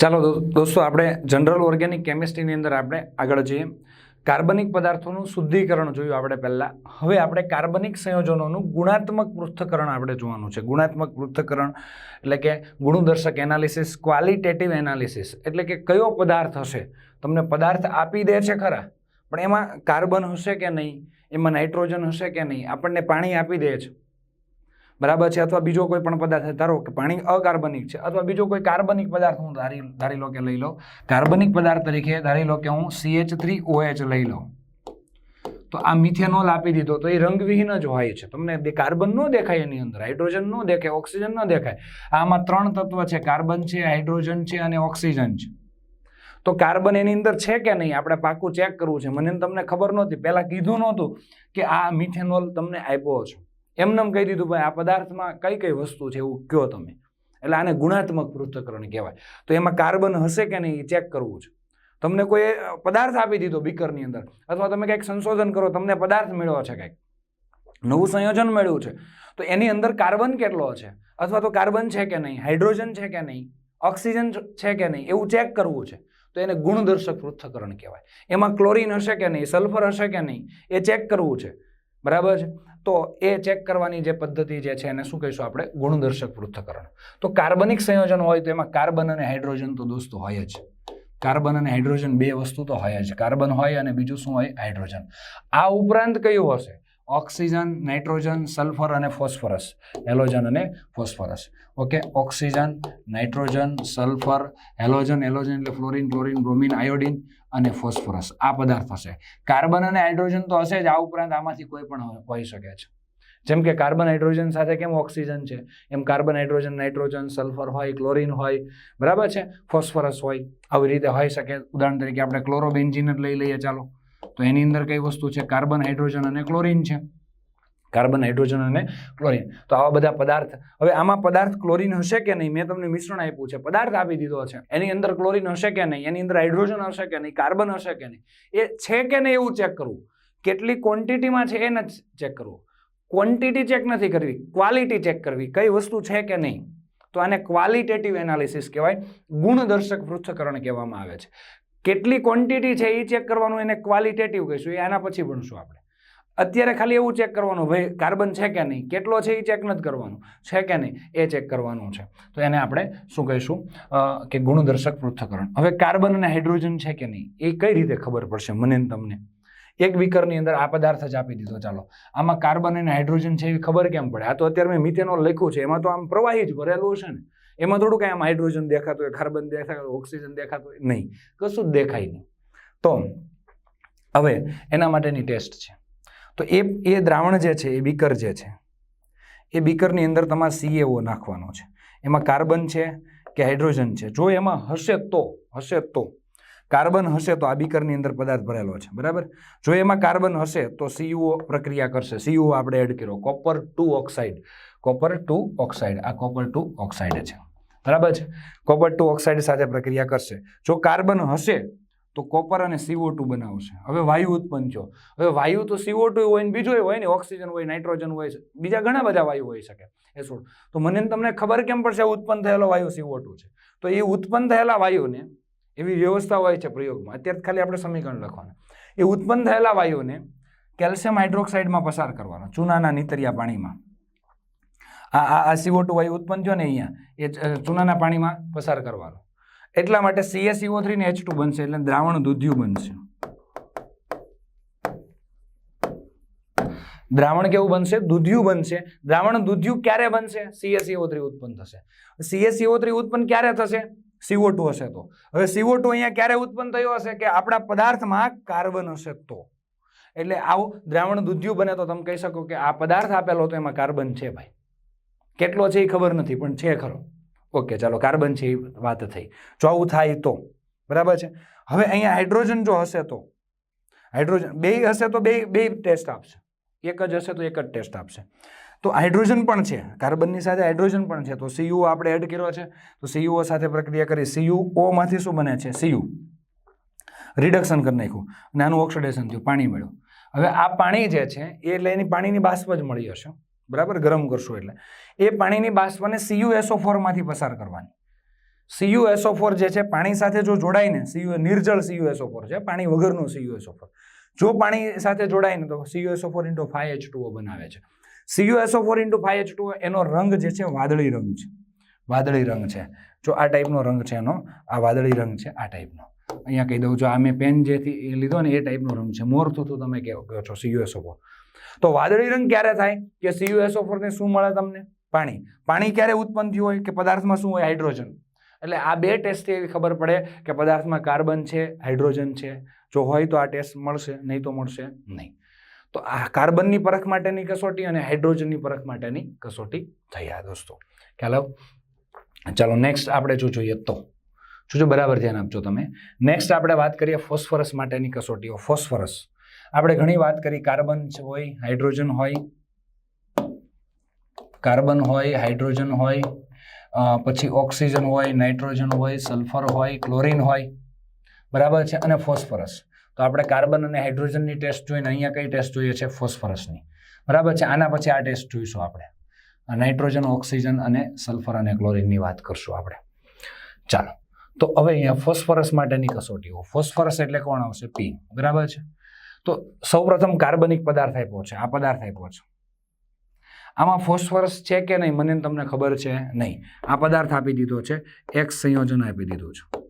ચાલો દોસ્તો, આપણે જનરલ ઓર્ગેનિક કેમિસ્ટ્રીની અંદર આપણે આગળ જઈએ. કાર્બનિક પદાર્થોનું શુદ્ધિકરણ જોયું આપણે પહેલાં. હવે આપણે કાર્બનિક સંયોજનોનું ગુણાત્મક પૃથ્થકરણ આપણે જોવાનું છે. ગુણાત્મક પૃથ્થકરણ એટલે કે ગુણદર્શક એનાલિસિસ ક્વોલિટેટિવ એનાલિસિસ એટલે કે કયો પદાર્થ હશે? તમને પદાર્થ આપી દે છે ખરા, પણ એમાં કાર્બન હશે કે નહીં? એમાં નાઇટ્રોજન હશે કે નહીં? આપણને પાણી આપી દે છે. બરાબર છે? અથવા બીજો કોઈ પણ પદાર્થ, ધારો કે પાણી અકાર્બનિક છે, અથવા બીજો કોઈ કાર્બનિક પદાર્થ હું ધારી ધારી લો કે લઈ લો. કાર્બનિક પદાર્થ તરીકે ધારી લો કે હું સીએચ થ્રી ઓએચ લઈ લઉં. તો આ મિથેનોલ આપી દીધો, તો એ રંગવિહીન જ હોય છે. તમને કાર્બન ન દેખાય એની અંદર, હાઇડ્રોજન ન દેખાય, ઓક્સિજન ન દેખાય. આમાં ત્રણ તત્વ છે, કાર્બન છે, હાઇડ્રોજન છે અને ઓક્સિજન છે. તો કાર્બન એની અંદર છે કે નહીં? આપણે પાકું ચેક કરવું છે. મને તમને ખબર નહોતી, પહેલાં કીધું નહોતું કે આ મિથેનોલ તમને આપ્યો છે. એમનેમ કહી દીધું, ભાઈ, આ પદાર્થમાં કઈ કઈ વસ્તુ છે એવું કયો તમે? એટલે આને ગુણાત્મક પૃથ્થકરણ કહેવાય. તો એમાં કાર્બન હશે કે નહીં એ ચેક કરવું છે. તમને કોઈ પદાર્થ આપી દીધો બીકરની અંદર, અથવા તમે કંઈક સંશોધન કરો, તમને પદાર્થ મેળવો છે કંઈક, નવું સંયોજન મળ્યું છે, તો એની અંદર કાર્બન કેટલો છે? અથવા તો કાર્બન છે કે નહીં, હાઇડ્રોજન છે કે નહીં, ઓક્સિજન છે કે નહીં, એવું ચેક કરવું છે. તો એને ગુણદર્શક પૃથ્થકરણ કહેવાય. એમાં ક્લોરીન હશે કે નહીં, સલ્ફર હશે કે નહીં, એ ચેક કરવું છે. બરાબર છે? તો એ ચેક કરવાની જે પદ્ધતિ જે છે એને શું કહીશું આપણે? ગુણદર્શક પૃથ્થકરણ. તો કાર્બનિક સંયોજન હોય તો એમાં કાર્બન અને હાઇડ્રોજન તો દોસ્તો હોય જ. કાર્બન અને હાઇડ્રોજન બે વસ્તુ તો હોય જ. કાર્બન હોય અને બીજું શું હોય? હાઇડ્રોજન. આ ઉપરાંત કયું હશે? ઓક્સિજન, નાઇટ્રોજન, સલ્ફર અને ફોસ્ફરસ, હેલોજન અને phosphorus. Okay oxygen, nitrogen, sulphur, halogen halogen એટલે ફ્લોરિન ક્લોરિન બ્રોમિન, આયોડિન અને ફોસ્ફરસ. આ પદાર્થ હશે કાર્બન અને હાઇડ્રોજન તો હશે જ, આ ઉપરાંત આમાંથી કોઈ પણ હોઈ શકે છે. જેમ કે કાર્બન, હાઇડ્રોજન સાથે કેમ ઓક્સિજન છે? એમ કાર્બન, હાઇડ્રોજન, નાઇટ્રોજન, સલ્ફર હોય, ક્લોરિન હોય, બરાબર છે? ફોસ્ફરસ હોય, આવી રીતે હોઈ શકે. ઉદાહરણ તરીકે આપણે ક્લોરોબેન્ઝિન જ લઈ લઈએ, ચાલો. તો એની અંદર કઈ વસ્તુ છે? કાર્બન, હાઇડ્રોજન અને ક્લોરિન છે. કાર્બન, હાઇડ્રોજન અને ક્લોરિન. તો આવા બધા પદાર્થ. હવે આમાં પદાર્થ ક્લોરિન હશે કે નહીં? મેં તમને મિશ્રણ આપ્યું છે. પદાર્થ આપી દીધો છે. એની અંદર ક્લોરિન હશે કે નહીં? એની અંદર હાઇડ્રોજન હશે કે નહીં? કાર્બન હશે કે નહીં? એ છે કે નહીં એવું ચેક કરવું? કેટલી ક્વોન્ટિટીમાં છે એ નથી ચેક કરવું. ક્વોન્ટિટી ચેક નથી કરવી. ક્વોલિટી ચેક કરવી. કઈ વસ્તુ છે કે નહીં? તો આને ક્વોલિટેટિવ એનાલિસિસ કહેવાય. ગુણદર્શક પૃથ્થકરણ કહેવામાં આવે છે. કેટલી ક્વોન્ટિટી છે એ ચેક કરવાનું એને ક્વોલિટેટિવ કહીશું. એ આના પછી ભણશું આપણે. અત્યારે ખાલી એવું ચેક કરવાનું, ભાઈ કાર્બન છે કે નહીં? કેટલો છે એ ચેક નથી કરવાનું? છે કે નહીં? એ ચેક કરવાનું છે. તો એને આપણે શું કહીશું? કે ગુણદર્શક પૃથ્થકરણ. હવે કાર્બન અને હાઇડ્રોજન છે કે નહીં? એ કઈ રીતે ખબર પડશે મને તમને? એક બીકરની અંદર આ પદાર્થ જ આપી દીધો. ચાલો. આમાં કાર્બન અને હાઇડ્રોજન છે એવી ખબર કેમ પડે? આ તો અત્યારે મેં મિથેનોલ લખ્યું છે. એમાં તો આમ પ્રવાહી જ ભરેલું છે ને. એમાં થોડું કાંઈ આમ હાઇડ્રોજન દેખાતું હોય કાર્બન દેખાતું હોય ઓક્સિજન દેખાતું હોય, નહીં. કશું દેખાય નહીં. તો હવે એના માટેની ટેસ્ટ છે. તો એ એ દ્રાવણ જે છે, એ બીકર જે છે, એ બીકરની અંદર તમારે સીએઓ નાખવાનો છે. એમાં કાર્બન છે કે હાઇડ્રોજન છે? જો એમાં હશે તો હશે તો. કાર્બન હશે તો આ બીકરની અંદર પદાર્થ ભરેલો છે, બરાબર? જો એમાં કાર્બન હશે તો સીયુઓ પ્રક્રિયા કરશે. સીયુઓ આપણે એડ કર્યો. Copper two oxide copper two oxide આ કોપર ટુ ઓક્સાઇડ છે. બરાબર છે? કોપર ટુ ઓક્સાઇડ સાથે પ્રક્રિયા કરશે. જો કાર્બન હશે, તો કોપર અને સીઓ ટુ બનાવશે. હવે વાયુ ઉત્પન્ન થયો. હવે વાયુ તો સીઓ ટુ હોય ને બીજું હોય ને, ઓક્સિજન હોય, નાઇટ્રોજન હોય, બીજા ઘણા બધા વાયુ હોઈ શકે. એ છોડ. તો મને તમને ખબર કેમ પડશે? ઉત્પન્ન થયેલો વાયુ સીઓ ટુ છે. તો એ ઉત્પન્ન થયેલા વાયુને એવી વ્યવસ્થા હોય છે પ્રયોગમાં. અત્યારે ખાલી આપણે સમીકરણ લખવાનું. એ ઉત્પન્ન થયેલા વાયુને કેલ્શિયમ હાઇડ્રોક્સાઇડમાં પસાર કરવાનો, ચૂનાના નીતરિયા પાણીમાં. આ આ આ સીઓ ટુ વાયુ ઉત્પન્ન થયો ને અહીંયા, એ ચૂનાના પાણીમાં પસાર કરવાનો. એટલા માટે સીએસઈઓ થ્રી ને એચ ટુ બનશે એટલે દ્રાવણ દૂધિયું બનશે. દ્રાવણ કેવું બનશે? દૂધિયું બનશે. દ્રાવણ દૂધિયું ક્યારે બનશે? સીએસઈઓ થ્રી ઉત્પન્ન થશે. સીએસઈઓ થ્રી ઉત્પન્ન ક્યારે થશે? સીઓ ટુ હશે તો. હવે સીઓ ટુ અહીંયા ક્યારે ઉત્પન્ન થયો હશે? કે આપણા પદાર્થમાં કાર્બન હશે તો. એટલે આવું દ્રાવણ દૂધિયું બને તો તમે કહી શકો કે આ પદાર્થ આપેલો તો એમાં કાર્બન છે ભાઈ. કેટલો છે એ ખબર નથી, પણ છે ખરો. ઓકે, ચાલો, કાર્બન છે એ વાત થઈ. જો આવું થાય તો, બરાબર છે? હવે અહીંયા હાઇડ્રોજન જો હશે તો, હાઇડ્રોજન, બે હશે તો બે બે ટેસ્ટ આપશે. એક જ હશે તો એક જ ટેસ્ટ આપશે. તો હાઇડ્રોજન પણ છે, કાર્બનની સાથે હાઇડ્રોજન પણ છે. તો સીયુ આપણે એડ કર્યો છે. તો સીયુઓ સાથે પ્રક્રિયા કરી સીયુઓમાંથી શું બને છે? સીયુ રિડક્શન કરી નાખ્યું. અને આનું ઓક્સિડેશન થયું, પાણી મળ્યું. હવે આ પાણી જે છે, એ એટલે એની પાણીની બાષ્પ જ મળી હશે બરાબર? ગરમ કરશો એટલે. એ પાણીની બાષ્પને સીયુએસઓ ફોરમાંથી પસાર કરવાની. સીયુએસઓ ફોર જે છે, પાણી સાથે જો જોડાઈને સીયુ નિર્જળ સીયુએસઓ ફોર છે, પાણી વગરનું સીયુએસઓ ફોર જો પાણી સાથે જોડાઈને તો CUSO four into five H two O બનાવે છે. CUSO four into five H two O એનો રંગ જે છે, વાદળી રંગ છે. વાદળી રંગ છે. જો આ ટાઈપનો રંગ છે એનો, આ વાદળી રંગ છે, આ ટાઈપનો અહીંયા કહી દઉં છું આ મેં પેન જેથી લીધો ને એ ટાઈપનો રંગ છે. મોર થતું તમે કહો છો સીયુએસઓ ફોર તો વાદળી રંગ ક્યારે થાય? કે સીયુએસઓ ફોરને શું મળે તમને? પાણી. પાણી ક્યારે ઉત્પન્ન થયું હોય? કે પદાર્થમાં શું હોય? હાઇડ્રોજન. એટલે આ બે ટેસ્ટથી એવી ખબર પડે કે પદાર્થમાં કાર્બન છે, હાઇડ્રોજન છે. જો હોય તો આ ટેસ્ટ મળશે, નહીં તો મળશે નહીં. તો આ કાર્બનની પરખ માટેની કસોટી અને હાઇડ્રોજનની પરખ માટેની કસોટી આ દોસ્તો. ખ્યાલ ચાલો નેક્સ્ટ આપણે જો જોઈએ તો. જોજો, બરાબર ધ્યાન આપજો તમે. નેક્સ્ટ આપણે વાત કરીએ ફોસ્ફરસ માટેની કસોટીઓ. ફોસ્ફરસ. આપણે ઘણી વાત કરી કાર્બન હોય, હાઇડ્રોજન હોય, કાર્બન હોય, હાઇડ્રોજન હોય પછી ઓક્સિજન હોય, નાઇટ્રોજન હોય, સલ્ફર હોય, ક્લોરિન હોય. બરાબર છે? અને ફોસ્ફરસ. તો આપણે કાર્બન અને હાઇડ્રોજનની ટેસ્ટ જોઈને અહીંયા કઈ ટેસ્ટ જોઈએ છે? ફોસ્ફરસની. બરાબર છે? આના પછી આ ટેસ્ટ જોઈશું આપણે. નાઇટ્રોજન, ઓક્સિજન અને સલ્ફર અને ક્લોરિનની વાત કરશું આપણે. ચાલો. તો હવે અહીંયા ફોસ્ફરસ માટેની કસોટીઓ. ફોસ્ફરસ એટલે કોણ આવશે? પી બરાબર છે? તો સૌપ્રથમ કાર્બનિક પદાર્થ આપ્યો છે. આ પદાર્થ આપ્યો છે. આમાં ફોસ્ફરસ છે કે નહીં? મને તમને ખબર છે નહીં. આ પદાર્થ આપી દીધો છે. એક સંયોજન આપી દીધું છે.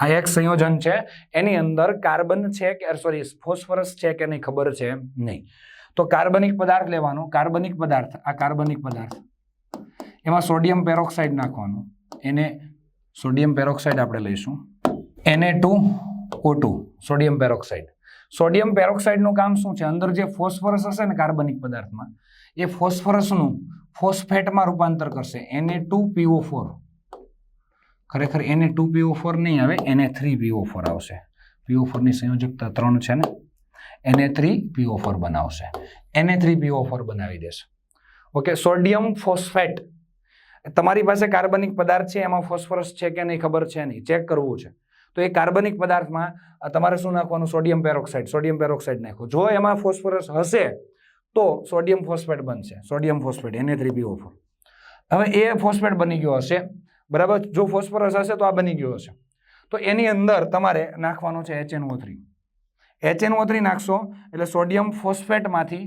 આ એક સંયોજન છે. એની અંદર કાર્બન છે કે સોરી ફોસ્ફરસ છે કે નહીં ખબર છે નહીં. તો કાર્બનિક પદાર્થ લેવાનો. કાર્બનિક પદાર્થ. આ કાર્બનિક પદાર્થ. એમાં સોડિયમ પેરોક્સાઇડ નાખવાનું. એને સોડિયમ પેરોક્સાઇડ આપણે લઈશું. એને two O two sodium peroxide sodium પેરોક્સાઇડનું કામ શું છે? અંદર જે ફોસ્ફરસ હશે ને કાર્બનિક પદાર્થમાં, એ ફોસ્ફરસનું ફોસ્ફેટમાં રૂપાંતર કરશે. એને ટુ પીઓ ફોર ખરેખર એને ટુ પીઓ ફોર નહીં આવે એને થ્રી પીઓ ફોર આવશે. પીઓ ફોરની સંયોજકતા ત્રણ છે ને? એને થ્રી પીઓ ફોર બનાવશે. એને થ્રી પીઓ ફોર બનાવી દેશે. ઓકે સોડિયમ ફોસ્ફેટ તમારી પાસે કાર્બનિક પદાર્થ છે, એમાં ફોસ્ફરસ છે કે નહીં ખબર છે નહીં. ચેક કરવું છે. તો એ કાર્બનિક પદાર્થમાં તમારે શું નાખવાનું? સોડિયમ પેરોક્સાઇડ સોડિયમ પેરોક્સાઇડ નાખો. જો એમાં ફોસ્ફરસ હશે, તો સોડિયમ ફોસ્ફેટ બનશે. સોડિયમ ફોસ્ફેટ એને થ્રી પીઓ ફોર હવે એ ફોસ્ફેટ બની ગયો હશે, બરાબર? જો ફોસ્ફરસ હશે, તો આ બની ગયો હશે. તો એની અંદર તમારે નાખવાનું છે એચએનઓ થ્રી એચએનઓ થ્રી નાખશો, એટલે સોડિયમ ફોસ્ફેટમાંથી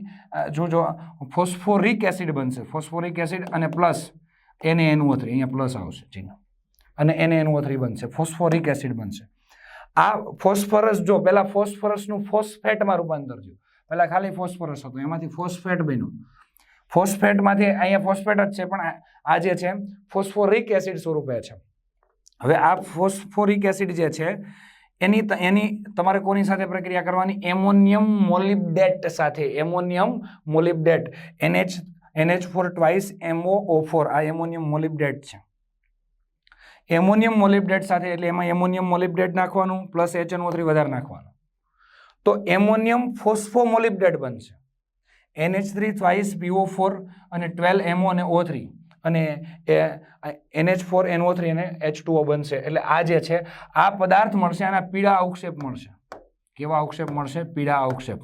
જો જો, ફોસ્ફોરિક એસિડ બનશે. ફોસ્ફોરિક એસિડ અને પ્લસ એને એનું થ્રી અહીંયા પ્લસ આવશે ચિહ્ન. અને એને એનું થ્રી બનશે, ફોસ્ફોરિક એસિડ બનશે. આ ફોસ્ફરસ જો પહેલાં ફોસ્ફરસનું ફોસ્ફેટમાં રૂપાંતર થયું પહેલાં ખાલી ફોસ્ફરસ હતું, એમાંથી ફોસ્ફેટ બન્યું. ફોસ્ફેટમાંથી અહીંયા ફોસ્ફેટ જ છે, પણ આ- જે છે, ફોસ્ફોરિક એસિડ સ્વરૂપે છે. હવે આ ફોસ્ફોરિક એસિડ જે છે, એની એની તમારે કોની સાથે પ્રક્રિયા કરવાની? એમોનિયમ મોલિબ્ડેટ સાથે. Ammonium molybdate. NH NH four twice MO O four આ એમોનિયમ મોલિબ્ડેટ છે. એમોનિયમ મોલિબ્ડેટ સાથે એટલે એમાં એમોનિયમ મોલિબ્ડેટ નાખવાનું પ્લસ એચએનઓ થ્રી વધારે નાખવાનું. તો એમોનિયમ ફોસ્ફોમોલિબ્ડેટ બનશે. NH three twice PO four અને ટ્વેલ્વ એમઓ અને ઓ થ્રી અને એનએચ ફોર એનઓ થ્રી અને એચ ટુઓ બનશે. એટલે આ જે છે, આ પદાર્થ મળશે, આના પીળા અવક્ષેપ મળશે. કેવા અવક્ષેપ મળશે? પીળા અવક્ષેપ.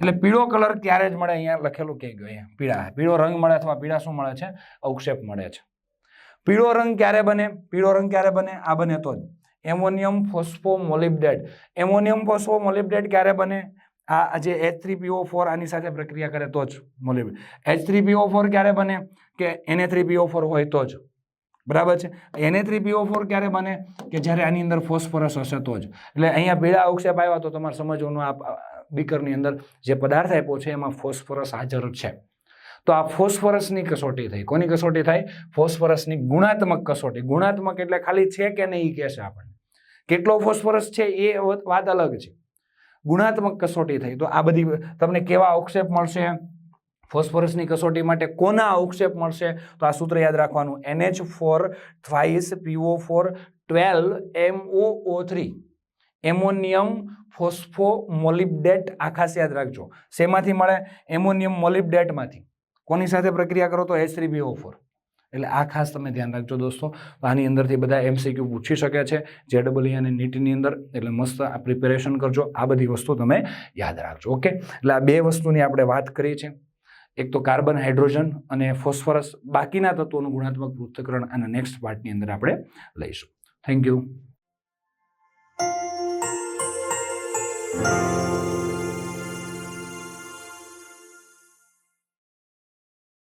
એટલે પીળો કલર ત્યારે જ મળે, અહીંયા લખેલું કે ગયું, અહીંયા પીળા, પીળો રંગ મળે અથવા પીળા શું મળે છે? અવક્ષેપ મળે છે. પીળો રંગ ક્યારે બને? પીળો રંગ ક્યારે બને? આ બને તો જ. એમોનિયમ ફોસ્ફોમોલિબ્ડેટ. એમોનિયમ ફોસ્ફોમોલિબ્ડેટ ક્યારે બને? આ જે એચ થ્રી પીઓ ફોર આની સાથે પ્રક્રિયા કરે તો જ molybdate. H three PO four ક્યારે બને? કે એને થ્રી પીઓ ફોર હોય તો જ. બરાબર છે? એને થ્રી પીઓ ફોર ક્યારે બને? કે જ્યારે આની અંદર ફોસ્ફરસ હશે તો જ. એટલે અહીંયા પીળા અવક્ષેપ આવ્યા તો તમારે સમજવાનું, આ બીકરની અંદર જે પદાર્થ આપ્યો છે એમાં ફોસ્ફરસ હાજર છે. તો આ ફોસ્ફરસની કસોટી થઈ. કોની કસોટી થાય? ફોસ્ફરસની ગુણાત્મક કસોટી. ગુણાત્મક એટલે ખાલી છે કે નહીં એ કહેશે આપણને. કેટલો ફોસ્ફરસ છે એ વાત અલગ છે. ગુણાત્મક કસોટી થઈ. તો આ બધી તમને કેવા અવક્ષેપ મળશે? ફોસ્ફરસની કસોટી માટે કોના અવક્ષેપ મળશે? તો આ સૂત્ર યાદ રાખવાનું. NH four twice PO four, twelve MO three. Ammonium phospho molybdate આ ખાસ યાદ રાખજો. શેમાંથી મળે? એમોનિયમ મોલિબ્ડેટમાંથી. કોની સાથે પ્રક્રિયા કરો તો એચ થ્રી બીઓ ફોર એટલે આ ખાસ તમે ધ્યાન રાખજો દોસ્તો. આની અંદરથી બધા એમસીક્યુ પૂછી શકે છે. જેડબલઈ અને નીટની અંદર. એટલે મસ્ત પ્રિપેરેશન કરજો. આ બધી વસ્તુ તમે યાદ રાખજો. ઓકે? એટલે આ બે વસ્તુની આપણે વાત કરી છે એક તો કાર્બન, હાઇડ્રોજન અને ફોસ્ફરસ. બાકીના તત્વોનું ગુણાત્મક પૃથ્થકરણ આના નેક્સ્ટ પાર્ટની અંદર આપણે લઈશું. Thank you Thank you.